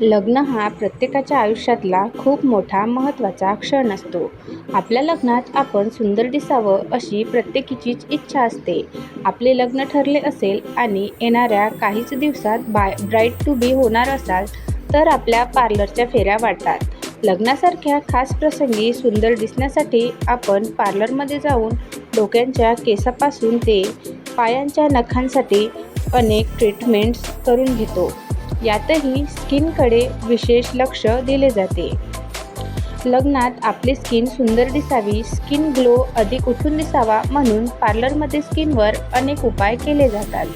लग्न हा प्रत्येकाच्या आयुष्यातला खूप मोठा महत्त्वाचा क्षण असतो. आपल्या लग्नात आपण सुंदर दिसावं अशी प्रत्येकीचीच इच्छा असते. आपले लग्न ठरले असेल आणि येणाऱ्या काहीच दिवसात बाय ब्राईड टू बी होणार असाल तर आपल्या पार्लरच्या फेऱ्या वाटतात लग्नासारख्या खास प्रसंगी सुंदर दिसण्यासाठी आपण पार्लरमध्ये जाऊन डोक्यांच्या केसापासून ते पायांच्या नखांसाठी अनेक ट्रीटमेंट्स करून घेतो. यातही स्किनकडे विशेष लक्ष दिले जाते. लग्नात आपली स्किन सुंदर दिसावी, स्किन ग्लो अधिक उठून दिसावा म्हणून पार्लरमध्ये स्किनवर अनेक उपाय केले जातात.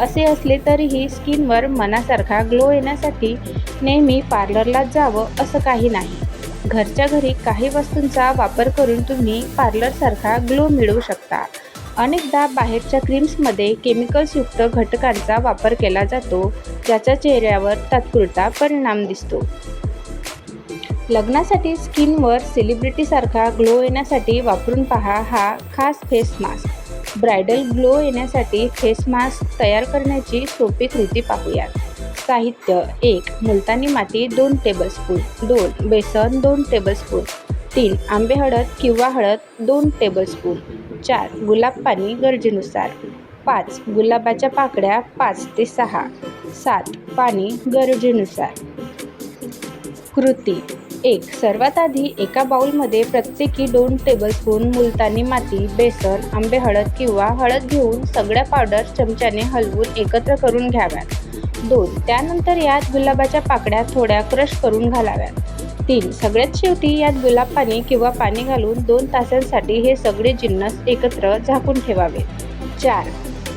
असे असले तरीही स्किनवर मनासारखा ग्लो येण्यासाठी नेहमी पार्लरलाच जावं असं काही नाही. घरच्या घरी काही वस्तूंचा वापर करून तुम्ही पार्लरसारखा ग्लो मिळवू शकता. अनेकदा बाहेरच्या क्रीम्समध्ये केमिकल्सयुक्त घटकांचा वापर केला जातो ज्याचा चेहऱ्यावर तात्पुरता परिणाम दिसतो. लग्नासाठी स्किनवर सेलिब्रिटीसारखा ग्लो येण्यासाठी वापरून पहा हा खास फेस मास्क. ब्रायडल ग्लो येण्यासाठी फेस मास्क तयार करण्याची सोपी कृती पाहूयात. साहित्य एक मुलतानी माती दोन टेबलस्पून. दोन बेसन दोन टेबलस्पून. तीन आंबे हळद किंवा हळद दोन टेबलस्पून. चार गुलाब पाणी गरजेनुसार. पाच गुलाबाच्या पाकळ्या पाच ते सहा. सात पाणी गरजेनुसार. कृती एक सर्वात आधी एका बाऊलमध्ये प्रत्येकी दोन टेबलस्पून मुलतानी माती, बेसन, आंबे हळद किंवा हळद घेऊन सगळ्या पावडर चमच्याने हलवून एकत्र करून घ्याव्यात. दोन त्यानंतर यात गुलाबाच्या पाकळ्या थोड्या क्रश करून घालाव्यात. तीन सगळ्यात शेवटी यात गुलाब पाणी किंवा पाणी घालून दोन तासांसाठी हे सगळे जिन्नस एकत्र झाकून ठेवावे. चार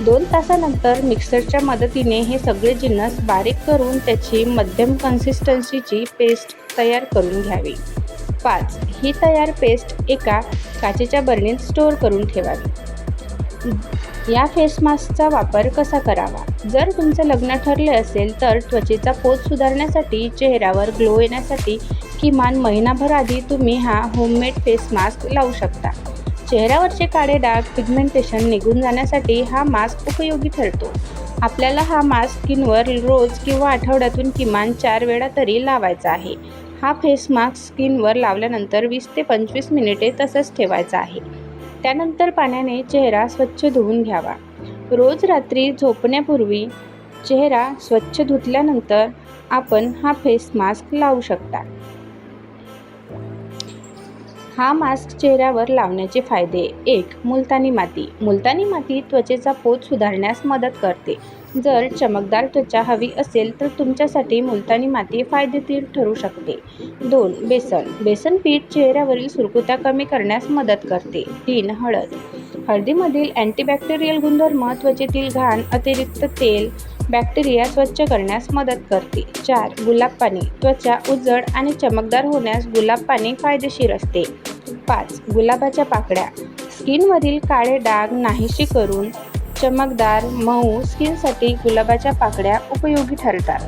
दोन तासानंतर मिक्सरच्या मदतीने हे सगळे जिन्नस बारीक करून त्याची मध्यम कन्सिस्टन्सीची पेस्ट तयार करून घ्यावी. पाच ही तयार पेस्ट एका काचेच्या बरणीत स्टोअर करून ठेवावी. या फेस मास्कचा वापर कसा करावा? जर तुमचं लग्न ठरले असेल तर त्वचेचा पोत सुधारण्यासाठी, चेहऱ्यावर ग्लो येण्यासाठी किमान महिनाभर आधी तुम्ही हा होममेड फेस मास्क लावू शकता. चेहऱ्यावरचे काळे डाग, पिगमेंटेशन निघून जाण्यासाठी हा मास्क उपयोगी ठरतो. आपल्याला हा मास्क स्किनवर रोज किंवा आठवड्यातून किमान चार वेळा तरी लावायचा आहे. हा फेस मास्क स्किनवर लावल्यानंतर वीस ते पंचवीस मिनिटे तसंच ठेवायचा आहे. त्यानंतर पाण्याने चेहरा स्वच्छ धुवून घ्यावा. रोज रात्री झोपण्यापूर्वी चेहरा स्वच्छ धुतल्यानंतर आपण हा फेस मास्क लावू शकता. हा मास्क चेहऱ्यावर लावण्याचे फायदे एक मुलतानी माती मुलतानी माती त्वचेचा पोत सुधारण्यास मदत करते. जर चमकदार त्वचा हवी असेल तर तुमच्यासाठी मुलतानी माती फायदेशीर ठरू शकते. दोन बेसन बेसन पीठ चेहऱ्यावरील सुरकुत्या कमी करण्यास मदत करते. तीन हळद हळदीमधील अँटीबॅक्टेरियल गुणधर्म त्वचेतील घाण, अतिरिक्त तेल, बॅक्टेरिया स्वच्छ करण्यास मदत करते. चार गुलाब पाणी त्वचा उजड आणि चमकदार होण्यास गुलाब पाणी फायदेशीर असते. पाच गुलाबाच्या पाकळ्या स्किनमधील काळे डाग नाहीशी करून चमकदार, मऊ स्किनसाठी गुलाबाच्या पाकळ्या उपयोगी ठरतात.